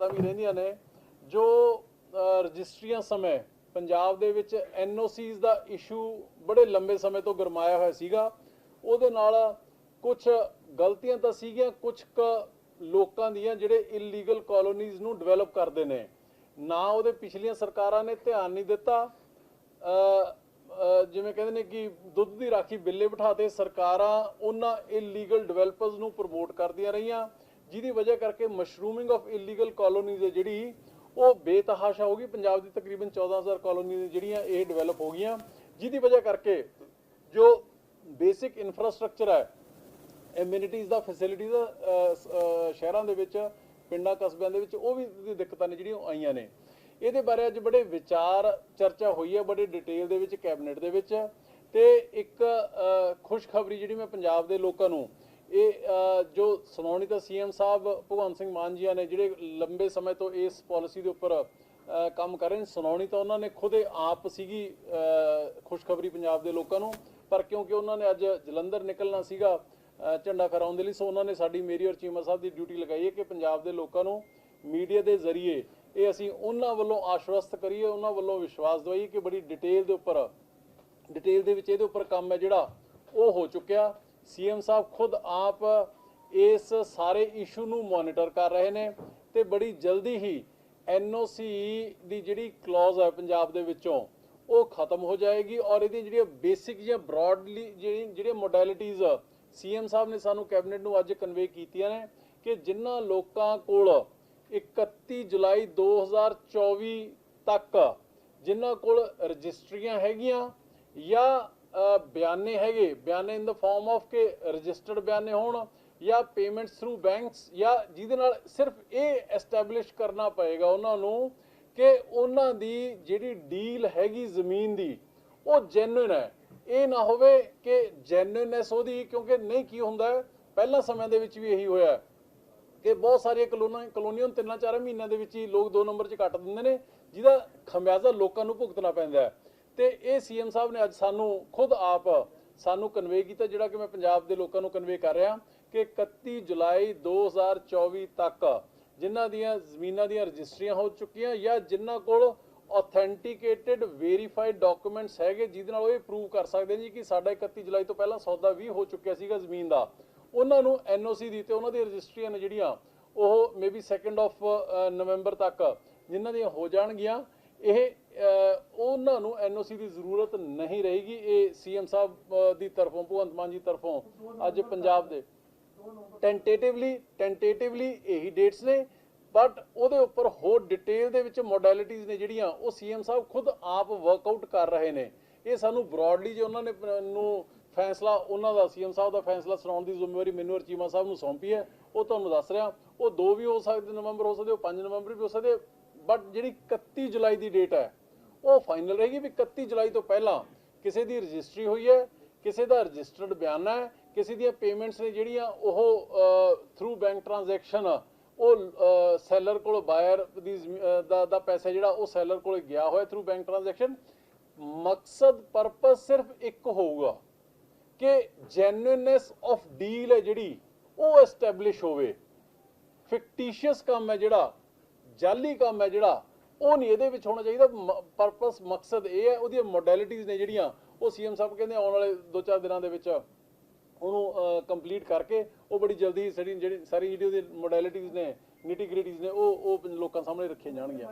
ਤਾਂ ਵੀ ਰਹਿੰਦੀਆਂ ਨੇ, ਜੋ ਰਜਿਸਟਰੀਆਂ ਸਮੇਂ ਪੰਜਾਬ ਦੇ ਵਿੱਚ ਐਨਓਸੀਜ਼ ਦਾ ਇਸ਼ੂ ਬੜੇ ਲੰਬੇ ਸਮੇਂ ਤੋਂ ਗਰਮਾਇਆ ਹੋਇਆ ਸੀਗਾ, ਉਹਦੇ ਨਾਲ ਕੁਝ ਗਲਤੀਆਂ ਤਾਂ ਸੀਗੀਆਂ ਕੁਝ ਕ ਲੋਕਾਂ ਦੀਆਂ ਜਿਹੜੇ ਇਲੀਗਲ ਕਾਲੋਨੀਜ਼ ਨੂੰ ਡਿਵੈਲਪ ਕਰਦੇ ਨੇ। ਨਾ ਉਹਦੇ ਪਿਛਲੀਆਂ ਸਰਕਾਰਾਂ ਨੇ ਧਿਆਨ ਨਹੀਂ ਦਿੱਤਾ ਜਿਵੇਂ ਕਹਿੰਦੇ ਨੇ ਕਿ ਦੁੱਧ ਦੀ ਰਾਖੀ ਬਿੱਲੇ ਬਿਠਾਤੇ, ਸਰਕਾਰਾਂ ਉਹਨਾਂ ਇਲੀਗਲ ਡਿਵੈਲਪਰਸ ਨੂੰ ਪ੍ਰਮੋਟ ਕਰਦੀਆਂ ਰਹੀਆਂ। ਜਿਹਦੀ ਵਜ੍ਹਾ ਕਰਕੇ ਮਸ਼ਰੂਮਿੰਗ ਆਫ ਇਲੀਗਲ ਕਾਲੋਨੀਜ਼ ਹੈ ਜਿਹੜੀ, ਉਹ ਬੇਤਹਾਸ਼ਾ ਹੋ ਗਈ। ਪੰਜਾਬ ਦੀ ਤਕਰੀਬਨ 14000 ਕਾਲੋਨੀਜ਼ ਜਿਹੜੀਆਂ ਇਹ ਡਿਵੈਲਪ ਹੋ ਗਈਆਂ। ਜਿਹਦੀ ਵਜ੍ਹਾ ਕਰਕੇ ਜੋ ਬੇਸਿਕ ਇਨਫਰਾਸਟ੍ਰਕਚਰ ਹੈ ਐਮਿਨਿਟੀਜ਼ ਦਾ ਫੈਸਿਲਿਟੀਜ਼ ਦਾ ਸ਼ਹਿਰਾਂ ਦੇ ਵਿੱਚ, ਪਿੰਡਾਂ ਕਸਬਿਆਂ ਦੇ ਵਿੱਚ, ਉਹ ਵੀ ਦਿੱਕਤਾਂ ਨੇ ਜਿਹੜੀਆਂ ਆਈਆਂ ਨੇ। ਇਹਦੇ ਬਾਰੇ ਅੱਜ ਬੜੇ ਵਿਚਾਰ ਚਰਚਾ ਹੋਈ ਹੈ, ਬੜੇ ਡਿਟੇਲ ਦੇ ਵਿੱਚ ਕੈਬਨਿਟ ਦੇ ਵਿੱਚ। ਤੇ ਇੱਕ ਖੁਸ਼ਖਬਰੀ ਜਿਹੜੀ ਮੈਂ ਪੰਜਾਬ ਦੇ ਲੋਕਾਂ ਨੂੰ ਇਹ ਜੋ ਸੁਣਾਉਣੀ ਤਾਂ ਸੀਐਮ ਸਾਹਿਬ, ਭਗਵੰਤ ਸਿੰਘ ਮਾਨ ਜੀਆਂ ਨੇ ਜਿਹੜੇ ਲੰਬੇ ਸਮੇਂ ਤੋਂ ਇਸ ਪਾਲਿਸੀ ਦੇ ਉੱਪਰ ਕੰਮ ਕਰ ਰਹੇ ਨੇ, ਸੁਣਾਉਣੀ ਤਾਂ ਉਹਨਾਂ ਨੇ ਖੁਦ ਆਪ ਸੀਗੀ ਖੁਸ਼ਖਬਰੀ ਪੰਜਾਬ ਦੇ ਲੋਕਾਂ ਨੂੰ, ਪਰ ਕਿਉਂਕਿ ਉਹਨਾਂ ਨੇ ਅੱਜ ਜਲੰਧਰ ਨਿਕਲਣਾ ਸੀਗਾ ਝੰਡਾ ਫਹਿਰਾਉਣ ਦੇ ਲਈ, ਸੋ ਉਹਨਾਂ ਨੇ ਸਾਡੀ ਮੇਰੀ ਔਰ ਚੀਮਾ ਸਾਹਿਬ ਦੀ ਡਿਊਟੀ ਲਗਾਈ ਹੈ ਕਿ ਪੰਜਾਬ ਦੇ ਲੋਕਾਂ ਨੂੰ ਮੀਡੀਆ ਦੇ ਜ਼ਰੀਏ ਇਹ ਅਸੀਂ ਉਹਨਾਂ ਵੱਲੋਂ ਆਸ਼ਵਸਤ ਕਰੀਏ, ਉਹਨਾਂ ਵੱਲੋਂ ਵਿਸ਼ਵਾਸ ਦਵਾਈਏ ਕਿ ਬੜੀ ਡਿਟੇਲ ਦੇ ਉੱਪਰ, ਡਿਟੇਲ ਦੇ ਵਿੱਚ ਇਹਦੇ ਉੱਪਰ ਕੰਮ ਹੈ ਜਿਹੜਾ, ਉਹ ਹੋ ਚੁੱਕਿਆ। ਸੀਐਮ ਸਾਹਿਬ ਖੁਦ ਆਪ ਇਸ ਸਾਰੇ ਇਸ਼ੂ ਨੂੰ ਮੋਨੀਟਰ ਕਰ ਰਹੇ ਨੇ ਤੇ ਬੜੀ ਜਲਦੀ ਹੀ ਐਨਓਸੀ ਦੀ ਜਿਹੜੀ ਕਲੌਜ਼ ਹੈ ਪੰਜਾਬ ਦੇ ਵਿੱਚੋਂ, ਉਹ ਖਤਮ ਹੋ ਜਾਏਗੀ ਔਰ ਇਹਦੀ ਜਿਹੜੀਆਂ ਬੇਸਿਕ ਜਾਂ ਬ੍ਰੌਡਲੀ ਜਿਹੜੀ ਜਿਹੜੀਆਂ ਮੋਡੈਲਿਟੀਜ਼ ਸੀਐਮ ਸਾਹਿਬ ਨੇ ਸਾਨੂੰ ਕੈਬਨਿਟ ਨੂੰ ਅੱਜ ਕਨਵੇ ਕੀਤੀਆਂ ਨੇ ਕਿ ਜਿਨ੍ਹਾਂ ਲੋਕਾਂ ਕੋਲ 31 ਜੁਲਾਈ 2024 ਤੱਕ ਜਿਨ੍ਹਾਂ ਕੋਲ ਰਜਿਸਟਰੀਆਂ ਹੈਗੀਆਂ ਜਾਂ ਬਿਆਨੇ ਹੈਗੇ। ਬਿਆਨੇ ਇਨ ਦਾ ਫਾਰਮ ਆਫ ਕਿ ਰਜਿਸਟਰਡ ਬਿਆਨੇ ਹੋਣ ਜਾਂ ਪੇਮੈਂਟਸ ਥਰੂ ਬੈਂਕਸ ਜਾਂ ਜਿਹਦੇ ਨਾਲ ਸਿਰਫ ਇਹ ਐਸਟੈਬਲਿਸ਼ ਕਰਨਾ ਪਏਗਾ ਉਹਨਾਂ ਨੂੰ ਕਿ ਉਹਨਾਂ ਦੀ ਜਿਹੜੀ ਡੀਲ ਹੈਗੀ ਜ਼ਮੀਨ ਦੀ, ਉਹ ਜੈਨੂਇਨ ਹੈ। ਇਹ ਨਾ ਹੋਵੇ ਕਿ ਜੈਨੂਇਨਨੈਸ ਉਹਦੀ, ਕਿਉਂਕਿ ਨਹੀਂ ਕੀ ਹੁੰਦਾ, ਪਹਿਲਾਂ ਸਮੇਂ ਦੇ ਵਿੱਚ ਵੀ ਇਹੀ ਹੋਇਆ ਕਿ ਬਹੁਤ ਸਾਰੀਆਂ ਕਲੋਨੀਆਂ ਕਲੋਨੀਆਂ ਤਿੰਨਾਂ ਚਾਰਾਂ ਮਹੀਨਿਆਂ ਦੇ ਵਿੱਚ ਹੀ ਲੋਕ ਦੋ ਨੰਬਰ 'ਚ ਕੱਟ ਦਿੰਦੇ ਨੇ, ਜਿਹਦਾ ਖਮਿਆਜ਼ਾ ਲੋਕਾਂ ਨੂੰ ਭੁਗਤਣਾ ਪੈਂਦਾ ਹੈ। ਤੇ ਇਹ ਸੀਐਮ ਸਾਹਿਬ ਨੇ ਅੱਜ ਸਾਨੂੰ ਖੁਦ ਆਪ ਸਾਨੂੰ ਕਨਵੇ ਕੀਤਾ, ਜਿਹੜਾ ਕਿ ਮੈਂ ਪੰਜਾਬ ਦੇ ਲੋਕਾਂ ਨੂੰ ਕਨਵੇ ਕਰ ਰਿਹਾ ਕਿ 31 ਜੁਲਾਈ 2024 ਤੱਕ ਜਿਨ੍ਹਾਂ ਦੀਆਂ ਜ਼ਮੀਨਾਂ ਦੀਆਂ ਰਜਿਸਟਰੀਆਂ ਹੋ ਚੁੱਕੀਆਂ ਜਾਂ ਜਿਨ੍ਹਾਂ ਕੋਲ ਆਥੈਂਟੀਕੇਟਿਡ ਵੈਰੀਫਾਈਡ ਡਾਕੂਮੈਂਟਸ ਹੈਗੇ, ਜਿਹਦੇ ਨਾਲ ਉਹ ਇਹ ਪ੍ਰੂਵ ਕਰ ਸਕਦੇ ਜੀ ਕਿ ਸਾਡਾ 31 ਜੁਲਾਈ ਤੋਂ ਪਹਿਲਾਂ ਸੌਦਾ ਵੀ ਹੋ ਚੁੱਕਿਆ ਸੀਗਾ ਜ਼ਮੀਨ ਦਾ। ਉਹਨਾਂ ਨੂੰ ਐਨਓਸੀ ਦੀ ਤੇ ਉਹਨਾਂ ਦੀਆਂ ਰਜਿਸਟਰੀਆਂ ਨੇ ਜਿਹੜੀਆਂ, ਉਹ ਮੇਬੀ 2nd ਆਫ ਨਵੰਬਰ ਤੱਕ ਜਿਨ੍ਹਾਂ ਦੀਆਂ ਹੋ ਜਾਣਗੀਆਂ। ਇਹ ਤੁਹਾਨੂੰ ਉਹਨਾਂ ਨੂੰ ਐਨਓਸੀ ਦੀ ਜ਼ਰੂਰਤ ਨਹੀਂ ਰਹੇਗੀ, ਇਹ ਸੀਐਮ ਸਾਹਿਬ ਦੀ ਤਰਫੋਂ, ਭਗਵੰਤ ਮਾਨ ਜੀ ਤਰਫੋਂ, ਅੱਜ ਪੰਜਾਬ ਦੇ। ਟੈਂਟੇਟਿਵਲੀ ਟੈਂਟੇਟਿਵਲੀ ਇਹੀ ਡੇਟਸ ਨੇ ਬਟ ਉਹਦੇ ਉੱਪਰ ਹੋਰ ਡਿਟੇਲ ਦੇ ਵਿੱਚ ਮੋਡੈਲਿਟੀਜ਼ ਨੇ ਜਿਹੜੀਆਂ, ਉਹ ਸੀਐਮ ਸਾਹਿਬ ਖੁਦ ਆਪ ਵਰਕਆਊਟ ਕਰ ਰਹੇ ਨੇ। ਇਹ ਸਾਨੂੰ ਬ੍ਰੌਡਲੀ ਜੇ ਉਹਨਾਂ ਨੇ ਨੂੰ ਫੈਸਲਾ, ਉਹਨਾਂ ਦਾ, ਸੀਐਮ ਸਾਹਿਬ ਦਾ ਫੈਸਲਾ ਸੁਣਾਉਣ ਦੀ ਜ਼ਿੰਮੇਵਾਰੀ ਮੈਨੂੰ ਔਰ ਸਾਹਿਬ ਨੂੰ ਸੌਂਪੀ ਹੈ, ਉਹ ਤੁਹਾਨੂੰ ਦੱਸ ਰਿਹਾ। ਉਹ ਦੋ ਵੀ ਹੋ ਸਕਦੇ, ਨਵੰਬਰ ਹੋ ਸਕਦੇ, ਉਹ 5 ਨਵੰਬਰ ਵੀ ਹੋ ਸਕਦੇ ਬਟ ਜਿਹੜੀ 31 ਜੁਲਾਈ ਦੀ ਡੇਟ ਹੈ ਉਹ ਫਾਈਨਲ ਰਹੇਗੀ ਵੀ 31 ਜੁਲਾਈ ਤੋਂ ਪਹਿਲਾਂ ਕਿਸੇ ਦੀ ਰਜਿਸਟਰੀ ਹੋਈ ਹੈ, ਕਿਸੇ ਦਾ ਰਜਿਸਟਰਡ ਬਿਆਨਾ ਹੈ, ਕਿਸੇ ਦੀਆਂ ਪੇਮੈਂਟਸ ਨੇ ਜਿਹੜੀਆਂ ਉਹ ਥਰੂ ਬੈਂਕ ਟ੍ਰਾਂਜੈਕਸ਼ਨ ਉਹ ਸੈਲਰ ਕੋਲ ਬਾਇਰ ਦੀ ਦਾ ਦਾ ਪੈਸਾ ਜਿਹੜਾ ਉਹ ਸੈਲਰ ਕੋਲ ਗਿਆ ਹੋਇਆ ਥਰੂ ਬੈਂਕ ਟ੍ਰਾਂਜੈਕਸ਼ਨ ਮਕਸਦ ਪਰਪਸ ਸਿਰਫ ਇੱਕ ਹੋਊਗਾ ਕਿ ਜੈਨੂਇਨਨੈਸ ਆਫ ਡੀਲ ਹੈ ਜਿਹੜੀ, ਉਹ ਐਸਟੈਬਲਿਸ਼ ਹੋਵੇ। ਫਿਕਟੀਸ਼ੀਅਸ ਕੰਮ ਹੈ ਜਿਹੜਾ, ਜਾਲੀ ਕੰਮ ਹੈ ਜਿਹੜਾ ਉਹ ਨਹੀਂ ਇਹਦੇ ਵਿੱਚ ਹੋਣਾ ਚਾਹੀਦਾ। ਪਰਪਸ ਮਕਸਦ ਇਹ ਹੈ, ਉਹਦੀਆਂ ਮੋਡੈਲਿਟੀਜ਼ ਨੇ ਜਿਹੜੀਆਂ, ਉਹ ਸੀਐਮ ਸਾਹਿਬ ਕਹਿੰਦੇ ਆਉਣ ਵਾਲੇ 2-4 ਦਿਨਾਂ ਦੇ ਵਿੱਚ ਉਹਨੂੰ ਕੰਪਲੀਟ ਕਰਕੇ ਉਹ ਬੜੀ ਜਲਦੀ ਸਾਡੀ ਜਿਹੜੀ, ਸਾਰੀ ਜਿਹੜੀ ਉਹਦੀ ਮੋਡੈਲਿਟੀਜ਼ ਨੇ ਨਿਟੀ ਗ੍ਰਿਟੀਜ਼ ਨੇ, ਉਹ ਉਹ ਲੋਕਾਂ ਸਾਹਮਣੇ ਰੱਖੀਆਂ ਜਾਣਗੀਆਂ।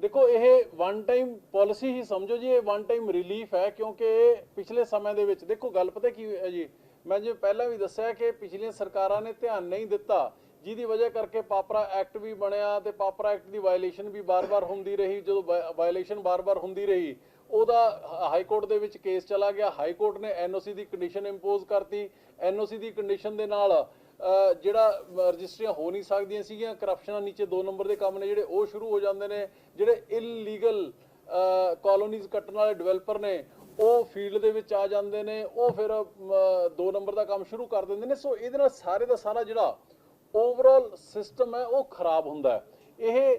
ਦੇਖੋ, ਇਹ ਵਨ ਟਾਈਮ ਪਾਲਿਸੀ ਹੀ ਸਮਝੋ ਜੀ, ਇਹ ਵਨ ਟਾਈਮ ਰਿਲੀਫ ਹੈ, ਕਿਉਂਕਿ ਪਿਛਲੇ ਸਮੇਂ ਦੇ ਵਿੱਚ, ਦੇਖੋ ਗੱਲ ਪਤਾ ਕੀ ਹੈ ਜੀ? ਮੈਂ ਜੇ ਪਹਿਲਾਂ ਵੀ ਦੱਸਿਆ ਕਿ ਪਿਛਲੀਆਂ ਸਰਕਾਰਾਂ ਨੇ ਧਿਆਨ ਨਹੀਂ ਦਿੱਤਾ ਜਿਹਦੀ ਵਜ੍ਹਾ ਕਰਕੇ ਪਾਪਰਾ ਐਕਟ ਵੀ ਬਣਿਆ ਤੇ ਪਾਪਰਾ ਐਕਟ ਦੀ ਵਾਇਲੇਸ਼ਨ ਵੀ ਬਾਰ-ਬਾਰ ਹੁੰਦੀ ਰਹੀ। ਜਦੋਂ ਵਾਇਲੇਸ਼ਨ ਬਾਰ-ਬਾਰ ਹੁੰਦੀ ਰਹੀ, ਉਹਦਾ ਹਾਈ ਕੋਰਟ ਦੇ ਵਿੱਚ ਕੇਸ ਚਲਾ ਗਿਆ। ਹਾਈ ਕੋਰਟ ਨੇ ਐਨਓਸੀ ਦੀ ਕੰਡੀਸ਼ਨ ਇੰਪੋਜ਼ ਕਰਤੀ। ਐਨਓਸੀ ਦੀ ਕੰਡੀਸ਼ਨ ਦੇ ਨਾਲ ਜਿਹੜਾ ਰਜਿਸਟਰੀਆਂ ਹੋ ਨਹੀਂ ਸਕਦੀਆਂ ਸੀਗੀਆਂ ਕਰਪਸ਼ਨਾਂ ਨੀਚੇ 2 ਨੰਬਰ ਦੇ ਕੰਮ ਨੇ ਜਿਹੜੇ, ਉਹ ਸ਼ੁਰੂ ਹੋ ਜਾਂਦੇ ਨੇ। ਜਿਹੜੇ ਇਲੀਗਲ ਕਾਲੋਨੀਜ਼ ਕੱਟਣ ਵਾਲੇ ਡਿਵੈਲਪਰ ਨੇ, ਉਹ ਫੀਲਡ ਦੇ ਵਿੱਚ ਆ ਜਾਂਦੇ ਨੇ। ਉਹ ਫਿਰ 2 ਨੰਬਰ ਦਾ ਕੰਮ ਸ਼ੁਰੂ ਕਰ ਦਿੰਦੇ ਨੇ। ਸੋ ਇਹਦੇ ਨਾਲ ਸਾਰੇ ਦਾ ਸਾਰਾ ਜਿਹੜਾ ਓਵਰਆਲ ਸਿਸਟਮ ਹੈ, ਉਹ ਖਰਾਬ ਹੁੰਦਾ ਹੈ। ਇਹ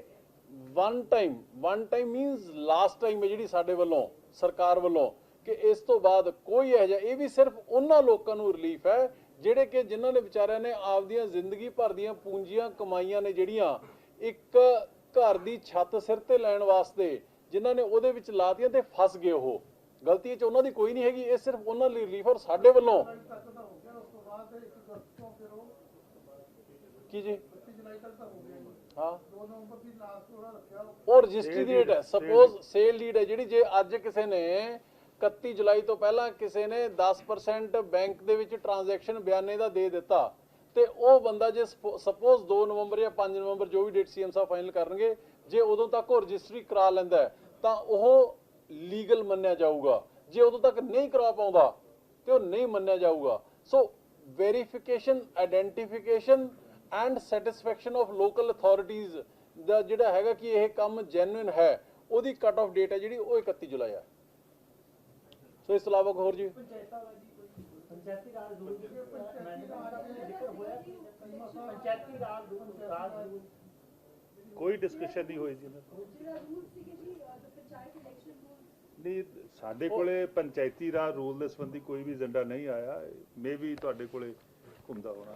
one time one time means last time ਹੈ ਜਿਹੜੀ ਸਾਡੇ ਵੱਲੋਂ, ਸਰਕਾਰ ਵੱਲੋਂ, ਕਿ ਇਸ ਤੋਂ ਬਾਅਦ ਕੋਈ ਇਹ ਜਿਹਾ, ਇਹ ਵੀ ਸਿਰਫ ਉਹਨਾਂ ਲੋਕਾਂ ਨੂੰ ਰਿਲੀਫ ਹੈ, ਜਿਹੜੇ ਕਿ ਜਿਨ੍ਹਾਂ ਨੇ ਵਿਚਾਰਿਆਂ ਨੇ ਆਪਦੀਆਂ ਜ਼ਿੰਦਗੀ ਭਰ ਦੀਆਂ ਪੂੰਜੀਆਂ ਕਮਾਈਆਂ ਨੇ ਜਿਹੜੀਆਂ, ਇੱਕ ਘਰ ਦੀ ਛੱਤ ਸਿਰ ਤੇ ਲੈਣ ਵਾਸਤੇ ਜਿਨ੍ਹਾਂ ਨੇ ਉਹਦੇ ਵਿੱਚ ਲਾਤੀਆਂ ਤੇ ਫਸ ਗਏ ਉਹ। ਗਲਤੀ ਚ ਉਹਨਾਂ ਦੀ ਕੋਈ ਨਹੀਂ ਹੈਗੀ, ਇਹ ਸਿਰਫ ਉਹਨਾਂ ਲਈ ਰਿਲੀਫ ਔਰ ਸਾਡੇ ਵੱਲੋਂ। ਕੀ ਜੀ। 25 ਜੁਲਾਈ ਤੱਕ ਤਾਂ ਹੋ। ਗਿਆ ਜੀ ਹਾਂ 2 ਨਵੰਬਰ ਦੀ ਲਾਸਟ ਉਹਦਾ ਰੱਖਿਆ ਉਹ ਰਜਿਸਟਰੀ ਦੀ ਡੇਟ ਹੈ ਸਪੋਜ਼ ਸੇਲ ਲੀਡ ਹੈ ਜਿਹੜੀ ਜੇ ਅੱਜ ਕਿਸੇ ਨੇ 31 ਜੁਲਾਈ ਤੋਂ ਪਹਿਲਾਂ ਕਿਸੇ ਨੇ 10% ਬੈਂਕ ਦੇ ਵਿੱਚ ਟ੍ਰਾਂਜੈਕਸ਼ਨ ਬਿਆਨੇ ਦਾ ਦੇ ਦਿੱਤਾ ਤੇ ਉਹ ਬੰਦਾ ਜੇ ਸਪੋਜ਼ 2 ਨਵੰਬਰ ਜਾਂ 5 ਨਵੰਬਰ ਜੋ ਵੀ ਡੇਟ ਸੀਐਮ ਸਾਹਿਬ ਫਾਈਨਲ ਕਰਨਗੇ ਜੇ ਉਦੋਂ ਤੱਕ ਉਹ ਰਜਿਸਟਰੀ ਕਰਾ ਲੈਂਦਾ ਹੈ, ਤਾਂ ਉਹ ਲੀਗਲ ਮੰਨਿਆ ਜਾਊਗਾ। ਜੇ ਉਦੋਂ ਤੱਕ ਨਹੀਂ ਕਰਾ ਪਾਉਂਦਾ ਤੇ ਉਹ ਨਹੀਂ ਮੰਨਿਆ ਜਾਊਗਾ। So verification identification and satisfaction of local authorities ਦਾ ਜਿਹੜਾ ਹੈਗਾ ਕਿ ਇਹ ਕੰਮ ਜੈਨੂਇਨ ਹੈ ਉਹਦੀ ਕੱਟ ਆਫ ਡੇਟ ਹੈ ਜਿਹੜੀ ਉਹ 31 ਜੁਲਾਈ ਹੈ। ਸੋ ਇਸ ਤੋਂ ਇਲਾਵਾ ਹੋਰ ਜੀ? ਪੰਚਾਇਤੀ ਰਾਜ ਰੂਲ ਜ਼ਿਕਰ ਹੋਇਆ ਕਿ ਪੰਚਾਇਤੀ ਰਾਜ ਰੂਲ ਰਾਜ ਰੂਲ ਕੋਈ ਡਿਸਕਸ਼ਨ ਨਹੀਂ ਹੋਈ ਜੀ ਨਹੀਂ ਸਾਡੇ ਕੋਲੇ ਪੰਚਾਇਤੀ ਰਾਜ ਰੂਲ ਦੇ ਸੰਬੰਧੀ ਕੋਈ ਵੀ ਏਜੰਡਾ ਨਹੀਂ ਆਇਆ। ਮੇ ਵੀ ਤੁਹਾਡੇ ਕੋਲੇ ਘੁੰਮਦਾ ਹੋਣਾ।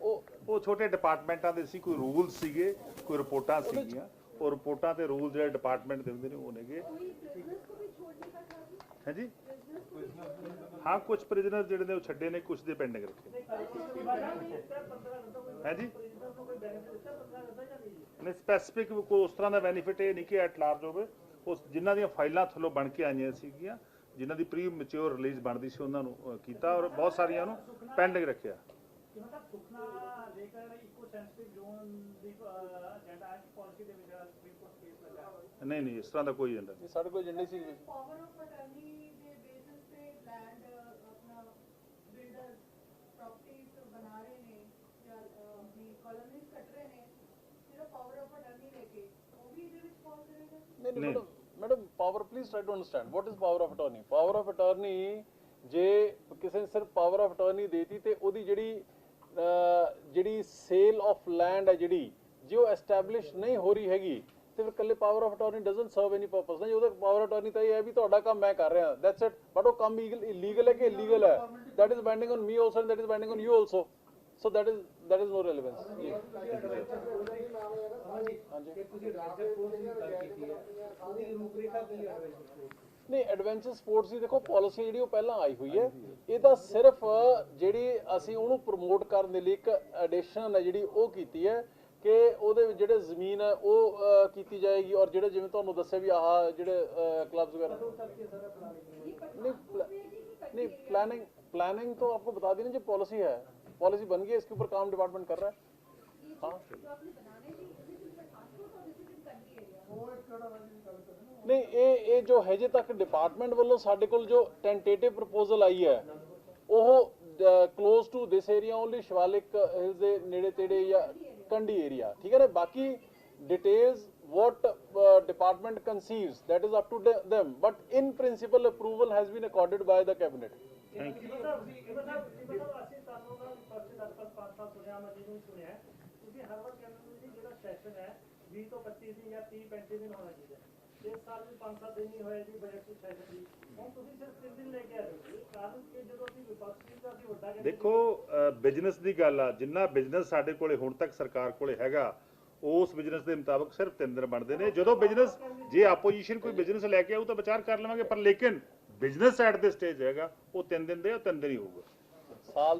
ਉਹ ਉਹ ਛੋਟੇ ਡਿਪਾਰਟਮੈਂਟਾਂ ਦੇ ਸੀ ਕੋਈ ਰੂਲ ਸੀਗੇ ਕੋਈ ਰਿਪੋਰਟਾਂ ਸੀਗੀਆਂ। ਉਹ ਰਿਪੋਰਟਾਂ ਤੇ ਰੂਲ ਜਿਹੜੇ ਡਿਪਾਰਟਮੈਂਟ ਦੇ ਹੁੰਦੇ ਨੇ ਉਹ ਨੇਗੇ। ਹਾਂਜੀ? ਹਾਂ ਕੁਝ ਪ੍ਰਿਜ਼ਨਰ ਜਿਹੜੇ ਨੇ ਉਹ ਛੱਡੇ ਨੇ ਕੁਝ ਦੇ ਪੈਂਡਿੰਗ ਰੱਖੇ ਹਾਂਜੀ ਨੇ ਸਪੈਸਿਫਿਕ ਕੋਈ ਉਸ ਤਰ੍ਹਾਂ ਦਾ ਬੈਨੀਫਿਟ ਇਹ ਨਹੀਂ ਕਿ ਐਟ ਲਾਰਜ ਹੋਵੇ। ਉਸ ਜਿਨ੍ਹਾਂ ਦੀਆਂ ਫਾਈਲਾਂ ਥੱਲੋਂ ਬਣ ਕੇ ਆਈਆਂ ਸੀਗੀਆਂ ਜਿਨ੍ਹਾਂ ਦੀ ਪ੍ਰੀ ਮੈਚੁਰ ਰਿਲੀਜ਼ ਬਣਦੀ ਸੀ ਉਹਨਾਂ ਨੂੰ ਕੀਤਾ ਔਰ ਬਹੁਤ ਸਾਰੀਆਂ ਨੂੰ ਪੈਂਡਿੰਗ ਰੱਖਿਆ। ਨਹੀਂ ਨਹੀਂ ਇਸ ਤਰ੍ਹਾਂ ਦਾ ਕੋਈ ਏਜੰਡਾ ਇਹ ਸਾਡੇ ਕੋਲ ਏਜੰਡੇ ਸੀ। ਪਾਵਰ ਆਫ ਅਟਾਰਨੀ ਦੇ ਬੇਸਿਸ ਤੇ ਲੈਂਡ ਆਪਣਾ ਬਿਲਡਰ ਪ੍ਰਾਪਰਟੀਜ਼ ਬਣਾ ਰਹੇ ਨੇ ਜਾਂ ਅਹ, ਆਪਣੀ ਕਾਲੋਨੀਜ਼ ਕੱਟ ਰਹੇ ਨੇ ਸਿਰਫ ਪਾਵਰ ਆਫ ਅਟਾਰਨੀ ਲੈ ਕੇ ਉਹ ਵੀ ਇਹਦੇ ਵਿੱਚ ਫਾਲ ਕਰੇਗਾ ਨਹੀਂ ਨਹੀਂ ਨਹੀਂ। Power please try to understand what is power of attorney power of attorney ਜੇ ਕਿਸੇ ਨੇ ਸਿਰਫ ਪਾਵਰ ਆਫ ਅਟਾਰਨੀ ਦੇਤੀ ਤੇ ਉਹਦੀ ਜਿਹੜੀ ਜਿਹੜੀ ਸੇਲ ਆਫ ਲੈਂਡ ਹੈ ਜਿਹੜੀ, ਜੇ ਉਹ ਐਸਟੈਬਲਿਸ਼ ਨਹੀਂ ਹੋ ਰਹੀ ਹੈਗੀ, ਤੇ ਫਿਰ ਕੱਲੇ power of attorney doesn't serve any purpose ਨਹੀਂ ਉਹਦਾ ਪਾਵਰ ਅਟਾਰਨੀ ਤਾਂ ਇਹ ਹੈ ਵੀ ਤੁਹਾਡਾ ਕੰਮ ਮੈਂ ਕਰ ਰਿਹਾ। ਦੈਟਸ ਇਟ ਬਟ ਉਹ ਕੰਮ ਇਲੀਗਲ ਹੈ ਕਿ ਇਲੀਗਲ ਹੈ। That is binding on me also and that is binding on you also so that is that is no relevance ji ਹਾਂਜੀ. ਤੁਸੀਂ ਰਾਤ ਦੇ ਕੋਰਸ ਦੀ ਗੱਲ ਕੀਤੀ ਹੈ ਉਹਦੀ ਰੂਪਰੇਖਾ ਕੀ ਹੋਵੇ ਨਹੀਂ ਐਡਵੈਂਚਰ ਸਪੋਰਟਸ ਦੀ ਦੇਖੋ ਪਾਲਿਸੀ ਜਿਹੜੀ ਉਹ ਪਹਿਲਾਂ ਆਈ ਹੋਈ ਹੈ। ਇਹ ਤਾਂ ਸਿਰਫ ਜਿਹੜੀ ਅਸੀਂ ਉਹਨੂੰ ਪ੍ਰਮੋਟ ਕਰਨ ਦੇ ਲਈ ਇੱਕ ਐਡੀਸ਼ਨ ਹੈ ਜਿਹੜੀ ਉਹ ਕੀਤੀ ਹੈ ਕਿ ਉਹਦੇ ਵਿੱਚ ਜਿਹੜੇ ਜ਼ਮੀਨ ਹੈ ਉਹ ਕੀਤੀ ਜਾਏਗੀ ਔਰ ਜਿਹੜੇ ਜਿਵੇਂ ਤੁਹਾਨੂੰ ਦੱਸਿਆ ਵੀ ਆਹ ਜਿਹੜੇ ਕਲੱਬਸ ਵਗੈਰਾ। ਨਹੀਂ ਨਹੀਂ ਪਲੈਨਿੰਗ ਪਲੈਨਿੰਗ तो आपको बता देना जो पॉलिसी है पॉलिसी बन गई है इसके ऊपर काम डिपार्टमेंट कर रहा है हाँ जो आपने बनाने की दिस इज पठानकोट और this is in country area ਉਹ ਇੱਕ ਕਿਹੜਾ ਵਾਲੀ ਦੀ ਗੱਲ ਕਰੇ ਨਾ ਨਹੀਂ ਇਹ ਇਹ ਜੋ ਹਜੇ ਤੱਕ ਡਿਪਾਰਟਮੈਂਟ ਵੱਲੋਂ ਸਾਡੇ ਕੋਲ ਜੋ ਟੈਂਟੇਟਿਵ ਪ੍ਰਪੋਜ਼ਲ ਆਈ ਹੈ ਉਹ close to this area only Shivalik hills ਦੇ ਨੇੜੇ ਤੇੜੇ ਜਾਂ ਕੰਡੀ ਏਰੀਆ ਠੀਕ ਹੈ ਨਾ ਬਾਕੀ details what uh, department conceives that is up to the- them. But in principle approval has been accorded by the cabinet. Thank you ਮਤਲਬ ਮਤਲਬ ਮਤਲਬ ਅਸੀਂ ਤੁਹਾਨੂੰ ਦਾ ਫਸਟ ਦਸ ਪੰਜ ਪੰਜ ਸਾਲ ਸੁਣਿਆ ਮੈਂ ਜਿਹਨੂੰ ਸੁਣਿਆ ਹੈ, ਤੁਸੀਂ ਹਰ ਵਾਰ ਕਹਿੰਦੇ ਹੋ ਜੀ ਜਿਹੜਾ ਸੈਸ਼ਨ ਹੈ 20 ਤੋਂ 25 ਦਿਨ ਜਾਂ 30 35 ਦਿਨ ਹੋਣਾ ਚਾਹੀਦਾ ਇਸ ਸਾਲ ਵੀ 5-7 ਦਿਨ ਹੀ ਹੋਏ ਜੀ ਬਜਟ ਦੀ ਸੈਸ਼ਨ ਦੀ ਹੁਣ ਤੁਸੀਂ ਸਿਰਫ 3 ਦਿਨ ਲੈ ਕੇ ਆ ਰਹੇ ਹੋ ਕਾਰਨ ਕਿ ਜਦੋਂ ਅਸੀਂ ਵਿਪਕਸ਼ ਸੀ ਤਾਂ ਅਸੀਂ ਵੱਡਾ ਕਹਿੰਦੇ ਦੇਖੋ ਬਿਜ਼ਨਸ ਦੀ ਗੱਲ ਆ ਜਿੰਨਾ ਬਿਜ਼ਨਸ ਸਾਡੇ ਕੋਲੇ ਹੁਣ ਤੱਕ ਸਰਕਾਰ ਕੋਲੇ ਹੈਗਾ ਉਸ ਬਿਜ਼ਨਸ ਦੇ ਮੁਤਾਬਕ ਸਿਰਫ ਤਿੰਨ ਦਿਨ ਬਣਦੇ ਨੇ। ਜਦੋਂ ਬਿਜ਼ਨਸ ਜੇ ਆਪੋਜੀਸ਼ਨ ਕੋਈ ਬਿਜ਼ਨਸ ਲੈ ਕੇ ਆਊ ਤਾਂ ਵਿਚਾਰ ਕਰ ਲਵਾਂਗੇ, ਪਰ ਲੇਕਿਨ ਬਿਜ਼ਨਸ ਐਟ ਦੇ ਸਟੇਜ ਹੈਗਾ, ਉਹ ਤਿੰਨ ਦਿਨ ਦੇ ਉਹ ਤਿੰਨ ਦਿਨ ਹੀ ਹੋਊਗਾ। ਸਾਲ